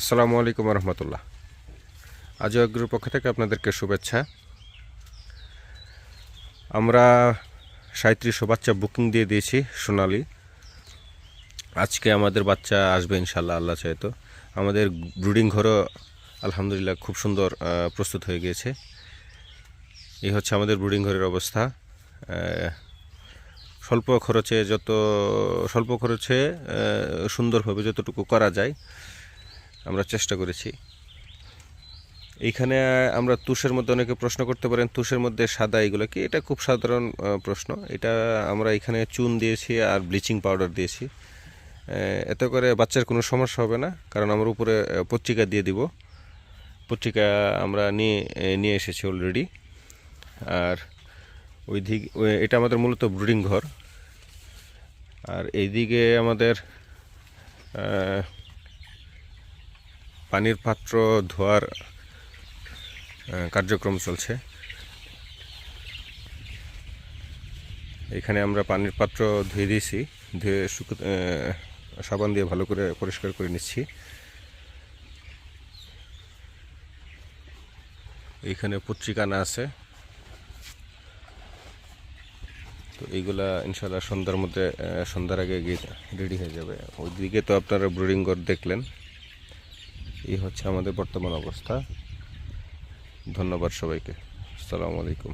আসসালামু আলাইকুম রহমতুল্লাহ আজ অগ্রুর পক্ষ থেকে আপনাদেরকে শুভেচ্ছা। আমরা সাঁত্রিশশো বাচ্চা বুকিং দিয়ে দিয়েছি সোনালি। আজকে আমাদের বাচ্চা আসবে ইনশাল্লাহ আল্লাহ চাইতো আমাদের ব্রুডিং ঘরও আলহামদুলিল্লাহ খুব সুন্দর প্রস্তুত হয়ে গিয়েছে। এই হচ্ছে আমাদের ব্রুডিং ঘরের অবস্থা। স্বল্প খরচে যত, স্বল্প খরচে সুন্দরভাবে যতটুকু করা যায় আমরা চেষ্টা করেছি। এইখানে আমরা তুষের মধ্যে অনেকে প্রশ্ন করতে পারেন, তুষের মধ্যে সাদা এগুলো কি? এটা খুব সাধারণ প্রশ্ন। এটা আমরা এখানে চুন দিয়েছি আর ব্লিচিং পাউডার দিয়েছি। এতে করে বাচ্চার কোনো সমস্যা হবে না, কারণ আমরা উপরে পত্রিকা দিয়ে দিব। পত্রিকা আমরা নিয়ে নিয়ে এসেছি অলরেডি আর ওই দিক এটা আমাদের মূলত ব্রুডিং ঘর। আর এইদিকে আমাদের পানির পাত্র ধোয়ার কার্যক্রম চলছে। এখানে আমরা পানির পাত্র ধুয়ে দিয়েছি, ধুয়ে শুকো সাবান দিয়ে ভালো করে পরিষ্কার করে নিচ্ছি। এইখানে পত্রিকানা আছে। তো এইগুলা ইনশাল্লাহ সন্ধ্যার মধ্যে সন্ধ্যার আগে গিয়ে রেডি হয়ে যাবে। ওইদিকে তো আপনারা ব্রুডিং ঘর দেখলেন। এই হচ্ছে আমাদের বর্তমান অবস্থা। ধন্যবাদ সবাইকে। আসসালামু আলাইকুম।